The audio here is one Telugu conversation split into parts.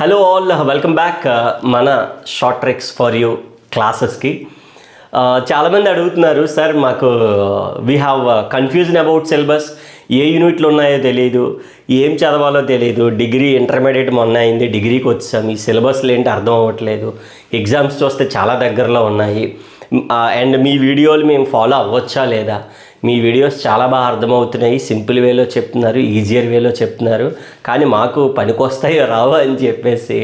హలో ఆల్ వెల్కమ్ బ్యాక్ మన షార్ట్ ట్రిక్స్ ఫర్ యూ క్లాసెస్కి చాలామంది అడుగుతున్నారు సార్ మాకు we have confusion about syllabus ఏ యూనిట్లు ఉన్నాయో తెలియదు ఏం చదవాలో తెలియదు డిగ్రీ ఇంటర్మీడియట్ మొన్న అయింది డిగ్రీకి వచ్చాం ఈ సిలబస్లు ఏంటి అర్థం అవ్వట్లేదు ఎగ్జామ్స్ చూస్తే చాలా దగ్గరలో ఉన్నాయి. అండ్ మీ వీడియోలు మేము ఫాలో అవ్వచ్చా లేదా? మీ వీడియోస్ చాలా బాగా అర్థమవుతున్నాయి సింపుల్ వేలో చెప్తున్నారు ఈజియర్ వేలో చెప్తున్నారు. కానీ మాకు పనికొస్తాయో రావో అని చెప్పేసి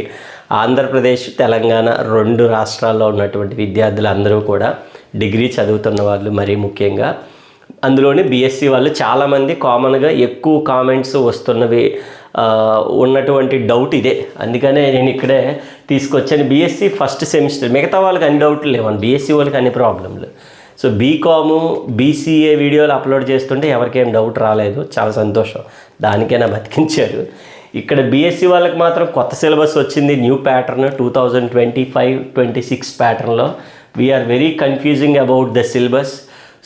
ఆంధ్రప్రదేశ్ తెలంగాణ రెండు రాష్ట్రాల్లో ఉన్నటువంటి విద్యార్థులు అందరూ కూడా డిగ్రీ చదువుతున్న వాళ్ళు మరీ ముఖ్యంగా. అందులోని బీఎస్సీ వాళ్ళు చాలామంది కామన్గా ఎక్కువ కామెంట్స్ వస్తున్నవి ఉన్నటువంటి డౌట్ ఇదే. అందుకనే నేను ఇక్కడే తీసుకొచ్చాను. బీఎస్సీ ఫస్ట్ సెమిస్టర్ మిగతా వాళ్ళకి అన్ని డౌట్లు లేవని బీఎస్సీ వాళ్ళకి అన్ని ప్రాబ్లంలు సో బీకాము బీసీఏ వీడియోలు అప్లోడ్ చేస్తుంటే ఎవరికేం డౌట్ రాలేదు. చాలా సంతోషం. దానికైనా బతికించారు. ఇక్కడ బీఎస్సీ వాళ్ళకి మాత్రం కొత్త సిలబస్ వచ్చింది. New pattern two thousand twenty five twenty six ప్యాటర్న్లో we are very confusing about the syllabus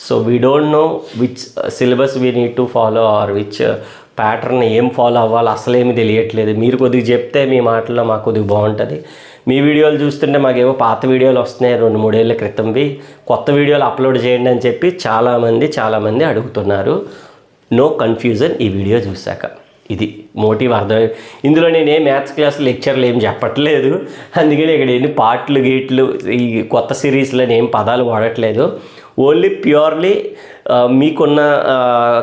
so we don't know which syllabus we need to follow or which pattern ఏం ఫాలో అవ్వాలి. అసలేమి తెలియట్లేదు. మీరు కొద్దిగా చెప్తే మీ మాటల్లో మాకు కొద్దిగా బాగుంటుంది. మీ వీడియోలు చూస్తుంటే మాకేవో పాత వీడియోలు వస్తున్నాయి రెండు మూడేళ్ళ క్రితంవి. కొత్త వీడియోలు అప్లోడ్ చేయండి అని చెప్పి చాలామంది చాలామంది అడుగుతున్నారు. నో కన్ఫ్యూజన్ ఈ వీడియో చూశాక. ఇది మోటివ్ అర్థమై ఇందులో నేను ఏ మ్యాథ్స్ క్లాస్ లెక్చర్లు ఏం చెప్పట్లేదు. అందుకని ఇక్కడ ఎన్ని పాటలు గీట్లు ఈ కొత్త సిరీస్లో ఏం పదాలు వాడట్లేదు. ఓన్లీ ప్యూర్లీ మీకున్న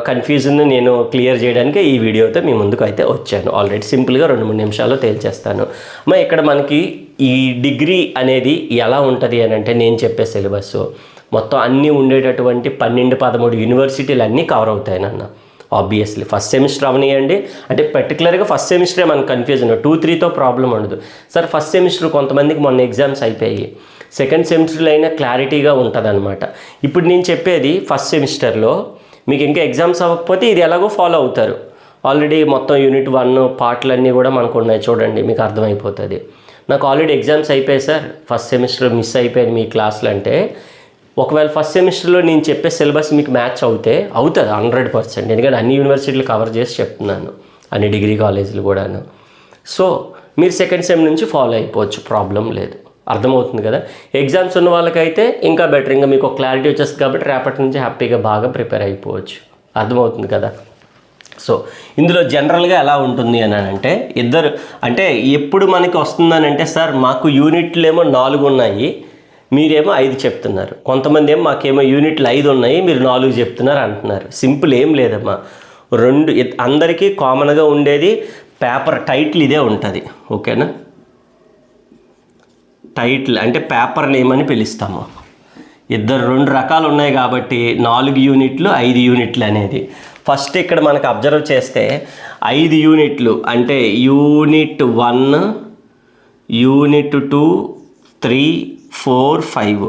కన్ఫ్యూజన్ నేను క్లియర్ చేయడానికి ఈ వీడియోతో మీ ముందుకు అయితే వచ్చాను. ఆల్రెడీ సింపుల్గా రెండు మూడు నిమిషాల్లో తేల్చేస్తాను. మా ఇక్కడ మనకి ఈ డిగ్రీ అనేది ఎలా ఉంటుంది అని అంటే నేను చెప్పే సిలబస్. మొత్తం అన్నీ ఉండేటటువంటి పన్నెండు పదమూడు యూనివర్సిటీలు అన్నీ కవర్ అవుతాయి నాన్న. ఆబ్వియస్లీ ఫస్ట్ సెమిస్టర్ అవనియండి. అంటే పర్టికులర్గా ఫస్ట్ సెమిస్టరే మనకు కన్ఫ్యూజన్ టూ త్రీతో ప్రాబ్లం ఉండదు. సార్ ఫస్ట్ సెమిస్టర్ కొంతమందికి మొన్న ఎగ్జామ్స్ అయిపోయి సెకండ్ సెమిస్టర్లో అయినా క్లారిటీగా ఉంటుంది అనమాట ఇప్పుడు నేను చెప్పేది ఫస్ట్ సెమిస్టర్లో మీకు ఇంకా ఎగ్జామ్స్ అవ్వకపోతే ఇది ఎలాగో ఫాలో అవుతారు. ఆల్రెడీ మొత్తం యూనిట్ వన్ పార్ట్లన్నీ కూడా మనకు ఉన్నాయి చూడండి మీకు అర్థమైపోతుంది. నాకు ఆల్రెడీ ఎగ్జామ్స్ అయిపోయాయి సార్ ఫస్ట్ సెమిస్టర్ మిస్ అయిపోయాను మీ క్లాసులు అంటే. ఒకవేళ ఫస్ట్ సెమిస్టర్లో నేను చెప్పే సిలబస్ మీకు మ్యాచ్ అవుతే అవుతుంది హండ్రెడ్ పర్సెంట్ ఎందుకంటే అన్ని యూనివర్సిటీలు కవర్ చేసి చెప్తున్నాను. అన్ని డిగ్రీ కాలేజీలు కూడాను. సో మీరు సెకండ్ సెమ్ నుంచి ఫాలో అయిపోవచ్చు. ప్రాబ్లం లేదు. అర్థమవుతుంది కదా? ఎగ్జామ్స్ ఉన్న వాళ్ళకైతే ఇంకా బెటర్ ఇంకా మీకు క్లారిటీ వచ్చేస్తుంది కాబట్టి రేపటి నుంచి హ్యాపీగా బాగా ప్రిపేర్ అయిపోవచ్చు. అర్థమవుతుంది కదా? సో ఇందులో జనరల్గా ఎలా ఉంటుంది అని అంటే ఇద్దరు అంటే ఎప్పుడు మనకి వస్తుందనంటే సార్ మాకు యూనిట్లు ఏమో నాలుగు ఉన్నాయి మీరేమో ఐదు చెప్తున్నారు. కొంతమంది ఏమో మాకేమో యూనిట్లు ఐదు ఉన్నాయి మీరు నాలుగు చెప్తున్నారు అంటున్నారు. సింపుల్ ఏం లేదమ్మా. రెండు అందరికీ కామన్గా ఉండేది పేపర్ టైటిల్ ఇదే ఉంటుంది. ఓకేనా? టైటిల్ అంటే పేపర్ నేమ్ అని పిలుస్తాము. ఇద్దరు రెండు రకాలు ఉన్నాయి కాబట్టి నాలుగు యూనిట్లు ఐదు యూనిట్లు అనేది. ఫస్ట్ ఇక్కడ మనకు అబ్జర్వ్ చేస్తే ఐదు యూనిట్లు అంటే unit one unit two three four five.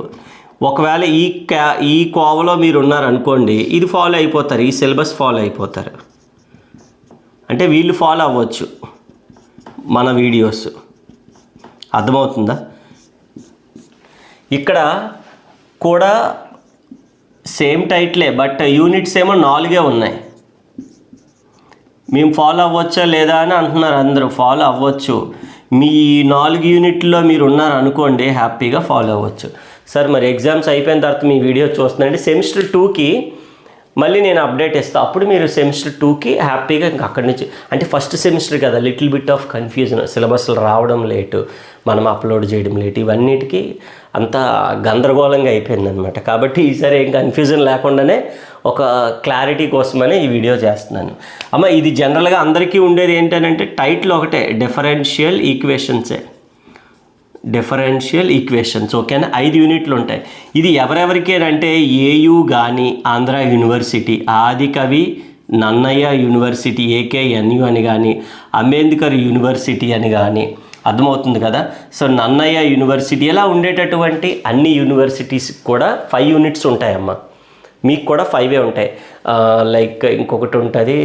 ఒకవేళ ఈ క్యా ఈ కోవలో మీరు ఉన్నారనుకోండి ఇది ఫాలో అయిపోతారు ఈ సిలబస్ ఫాలో అయిపోతారు. అంటే వీళ్ళు ఫాలో అవ్వచ్చు మన వీడియోస్. అర్థమవుతుందా? ఇక్కడ కూడా సేమ్ టైట్లే బట్ యూనిట్స్ ఏమో నాలుగే ఉన్నాయి. మేము ఫాలో అవ్వచ్చా లేదా అని అంటున్నారు అందరూ. ఫాలో అవ్వచ్చు. మీ నాలుగు యూనిట్లో మీరు ఉన్నారు అనుకోండి హ్యాపీగా ఫాలో అవ్వచ్చు. సార్ మరి ఎగ్జామ్స్ అయిపోయిన తర్వాత మీ వీడియో చూస్తుందండి సెమిస్టర్ టూకి మళ్ళీ నేను అప్డేట్ ఇస్తాను అప్పుడు మీరు సెమిస్టర్ టూకి హ్యాపీగా ఇంకా అక్కడి నుంచి అంటే ఫస్ట్ సెమిస్టర్ కదా లిటిల్ బిట్ ఆఫ్ కన్ఫ్యూజన్ సిలబస్లు రావడం లేటు మనం అప్లోడ్ చేయడం లేటు ఇవన్నిటికీ అంత గందరగోళంగా అయిపోయింది అనమాట కాబట్టి ఈసారి ఏం కన్ఫ్యూజన్ లేకుండానే ఒక క్లారిటీ కోసమనే ఈ వీడియో చేస్తున్నాను. అమ్మ ఇది జనరల్గా అందరికీ ఉండేది ఏంటంటే టైటిల్ ఒకటే డిఫరెన్షియల్ ఈక్వేషన్సే డిఫరెన్షియల్ ఈక్వేషన్స్ ఓకేనా ఐదు యూనిట్లు ఉంటాయి. ఇది ఎవరెవరికేనంటే ఏయు కానీ Andhra university Adikavi Nannaya university AKNU అని కానీ అంబేద్కర్ యూనివర్సిటీ అని కానీ అర్థమవుతుంది కదా? సో నన్నయ్య యూనివర్సిటీ ఇలా ఉండేటటువంటి అన్ని యూనివర్సిటీస్ కూడా ఫైవ్ యూనిట్స్ ఉంటాయమ్మా. మీకు కూడా ఫైవే ఉంటాయి. లైక్ ఇంకొకటి ఉంటుంది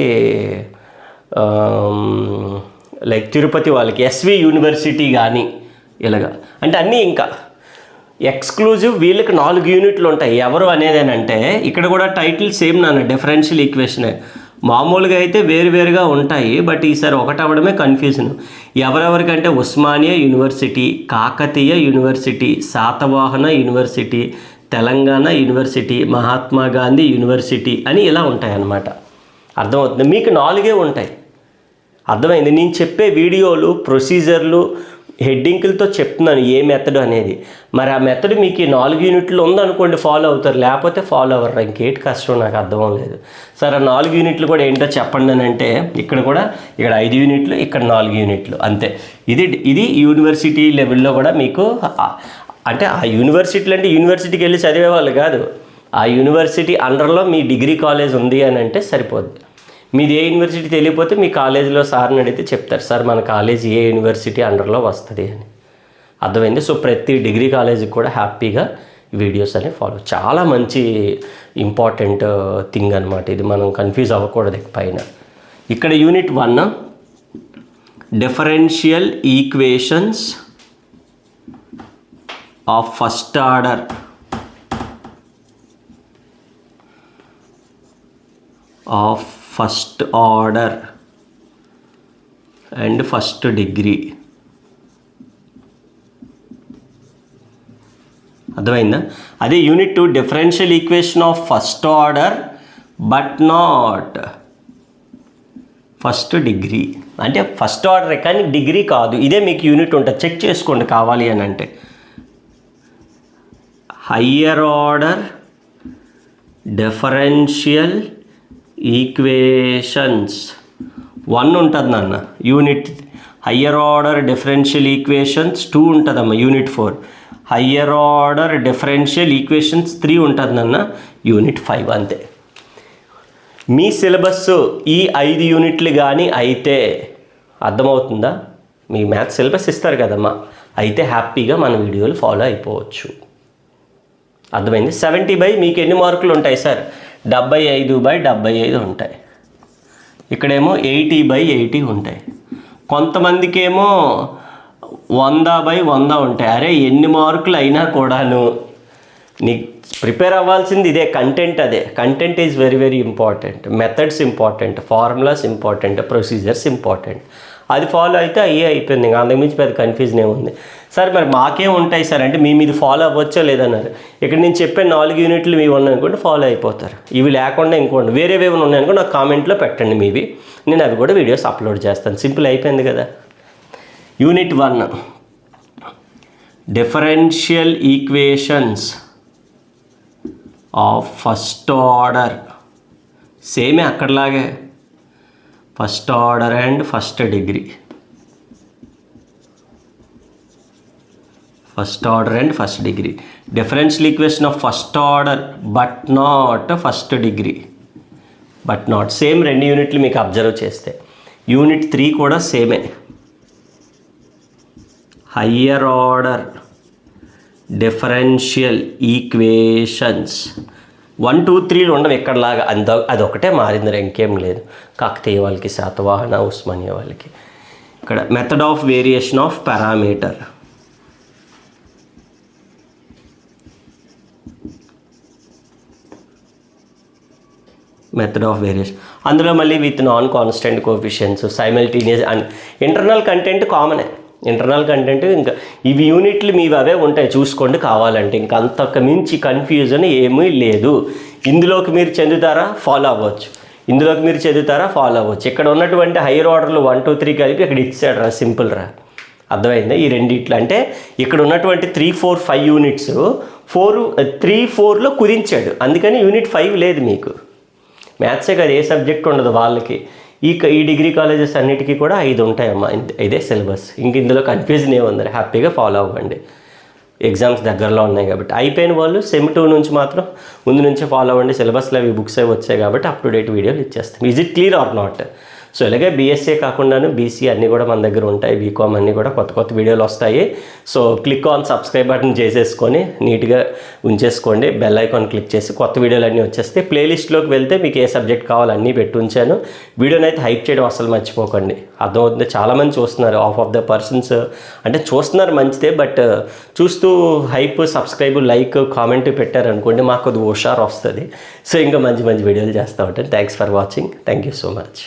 లైక్ తిరుపతి వాళ్ళకి ఎస్వి యూనివర్సిటీ కానీ ఇలాగా. అంటే అన్నీ ఇంకా ఎక్స్క్లూజివ్ వీళ్ళకి నాలుగు యూనిట్లు ఉంటాయి. ఎవరు అనేది ఇక్కడ కూడా టైటిల్ సేమ్ నాన్న డిఫరెన్షియల్ ఈక్వేషనే మామూలుగా అయితే వేరువేరుగా ఉంటాయి బట్ ఈసారి ఒకటి అవ్వడమే confusion ఎవరెవరికంటే Osmania university Kakatiya university Satavahana university Telangana university Mahatma Gandhi university అని ఇలా ఉంటాయి అన్నమాట అర్థమవుతుంది? మీకు నాలుగే ఉంటాయి. అర్థమైంది? నేను చెప్పే వీడియోలు ప్రొసీజర్లు హెడ్డింగ్లతో చెప్తున్నాను ఏ మెథడ్ అనేది. మరి ఆ మెథడ్ మీకు ఈ నాలుగు యూనిట్లు ఉందనుకోండి ఫాలో అవుతారు. లేకపోతే ఫాలో అవ్వరు. ఇంకేటి కష్టం? నాకు అర్థం లేదు సరే ఆ నాలుగు యూనిట్లు కూడా ఏంటో చెప్పండి అని అంటే ఇక్కడ కూడా ఇక్కడ ఐదు యూనిట్లు ఇక్కడ నాలుగు యూనిట్లు. అంతే. ఇది ఇది యూనివర్సిటీ లెవెల్లో కూడా మీకు అంటే ఆ యూనివర్సిటీలు అంటే యూనివర్సిటీకి వెళ్ళి చదివే వాళ్ళు కాదు. ఆ యూనివర్సిటీ అండర్లో మీ డిగ్రీ కాలేజ్ ఉంది అని అంటే సరిపోద్ది. మీది ఏ యూనివర్సిటీ తెలియకపోతే మీ కాలేజీలో సార్ని అడిగితే చెప్తారు సార్ మన కాలేజ్ ఏ యూనివర్సిటీ అండర్లో వస్తుంది అని. అర్థమైంది? సో ప్రతి డిగ్రీ కాలేజీకి కూడా హ్యాపీగా వీడియోస్ అనేవి ఫాలో చాలా మంచి ఇంపార్టెంట్ థింగ్ అనమాట ఇది. మనం కన్ఫ్యూజ్ అవ్వకూడదు పైన. ఇక్కడ unit one differential equations of first order. Of first order. And first degree. అర్థమైందా? అదే unit two differential equation of first order but not first degree. అంటే ఫస్ట్ ఆర్డర్ కానీ డిగ్రీ కాదు. ఇదే మీకు యూనిట్ ఉంటుంది చెక్ చేసుకోండి కావాలి అని అంటే. Higher order differential equations one ఉంటుంది నాన్న. Unit higher order differential equations two ఉంటుందమ్మా unit four higher order differential equations three ఉంటుంది నాన్న యూనిట్ ఫైవ్ అంతే. మీ సిలబస్ ఈ ఐదు యూనిట్లు కానీ అయితే అర్థమవుతుందా? మీ మ్యాథ్స్ సిలబస్ ఇస్తారు కదమ్మా. అయితే హ్యాపీగా మన వీడియోలు ఫాలో అయిపోవచ్చు. అర్థమైంది? సెవెంటీ బై మీకు ఎన్ని మార్కులు ఉంటాయి సార్? డెబ్బై ఐదు బై డెబ్బై ఐదు ఉంటాయి. ఇక్కడేమో ఎయిటీ బై ఎయిటీ ఉంటాయి. కొంతమందికేమో వంద బై వంద ఉంటాయి. అరే ఎన్ని మార్కులు అయినా కూడాను నీ ప్రిపేర్ అవ్వాల్సింది ఇదే కంటెంట్ అదే. Content is very very important methods important formulas important procedures important అది ఫాలో అయితే అయ్యే అయిపోయింది. ఇంకా అంతకుమించి పెద్ద కన్ఫ్యూజన్ ఏముంది సార్ మరి మాకేం ఉంటాయి సార్? అంటే మీ మీది ఫాలో అవ్వచ్చో లేదన్నారు. ఇక్కడ నేను చెప్పే నాలుగు యూనిట్లు మీవి ఉన్నాయనుకోండి ఫాలో అయిపోతారు. ఇవి లేకుండా ఇంకోండి వేరేవి ఏమైనా ఉన్నాయనుకో నాకు కామెంట్లో పెట్టండి మీవి. నేను అవి కూడా వీడియోస్ అప్లోడ్ చేస్తాను. సింపుల్ అయిపోయింది కదా. Unit one differential equations of first order సేమే అక్కడలాగే. First order and first degree. First order and first degree. Differential equation of first order but not first degree. But not same రెండు యూనిట్లు మీకు అబ్జర్వ్ చేస్తే. యూనిట్ త్రీ కూడా సేమే. Higher order differential equations. One two త్రీలు ఉండవు ఎక్కడలాగా అంత అదొకటే మారింది రా, ఇంకేం లేదు. కాకతీయ వాళ్ళకి శాతవాహన ఉస్మానియా వాళ్ళకి. ఇక్కడ method of variation of parameter method of variation అందులో మళ్ళీ with non constant coefficients simultaneous and internal content కామనే ఇంటర్నల్ కంటెంట్ ఇంకా ఇవి యూనిట్లు మీవి అవే ఉంటాయి చూసుకోండి కావాలంటే. ఇంకా అంతకు మించి కన్ఫ్యూజన్ ఏమీ లేదు. ఇందులోకి మీరు చెందుతారా? ఫాలో అవ్వచ్చు. ఇందులోకి మీరు చదువుతారా ఫాలో అవ్వచ్చు. ఇక్కడ ఉన్నటువంటి హైయర్ ఆర్డర్లు వన్ టూ త్రీ కలిపి ఇక్కడ ఇచ్చాడు రా సింపుల్ రా. అర్థమైందా? ఈ రెండిట్లు అంటే ఇక్కడ ఉన్నటువంటి three four five units four three ఫోర్లో కుదించాడు. అందుకని యూనిట్ ఫైవ్ లేదు మీకు. మ్యాథ్సే కాదు ఏ సబ్జెక్ట్ ఉండదు వాళ్ళకి. ఈ క- ఈ డిగ్రీ కాలేజెస్ అన్నిటికీ కూడా ఐదు ఉంటాయమ్మా. ఇదే సిలబస్. ఇంక ఇందులో కన్ఫ్యూజన్ ఏముంది? హ్యాపీగా ఫాలో అవ్వండి. ఎగ్జామ్స్ దగ్గరలో ఉన్నాయి కాబట్టి. అయిపోయిన వాళ్ళు సెమ్ టూ నుంచి మాత్రం ముందు నుంచే ఫాలో అవ్వండి. సిలబస్లో అవి బుక్స్ అవి వచ్చాయి కాబట్టి అప్ టు డేట్ వీడియోలు ఇచ్చేస్తాం. Is it clear or not so ఇలాగే బీఎస్సీ కాకుండాను బీసీ అన్నీ కూడా మన దగ్గర ఉంటాయి. బీకామ్ అన్నీ కూడా కొత్త కొత్త వీడియోలు వస్తాయి. So click on subscribe button చేసేసుకొని నీట్గా ఉంచేసుకోండి. బెల్ ఐకాన్ క్లిక్ చేసి కొత్త వీడియోలు అన్నీ వచ్చేస్తే ప్లేలిస్ట్లోకి వెళ్తే మీకు ఏ సబ్జెక్ట్ కావాలో అన్నీ పెట్టి ఉంచాను. వీడియోని అయితే హైప్ చేయడం అసలు మర్చిపోకండి. అర్థమవుతుంది. చాలామంది చూస్తున్నారు. ఆఫ్ ఆఫ్ ద పర్సన్స్ అంటే చూస్తున్నారు మంచిదే బట్ చూస్తూ హైప్ సబ్స్క్రైబ్ లైక్ కామెంట్ పెట్టారనుకోండి మాకు కొద్దిగా హుషారు వస్తుంది. సో ఇంకా మంచి మంచి వీడియోలు చేస్తూ ఉంటాను. Thanks for watching thank you so much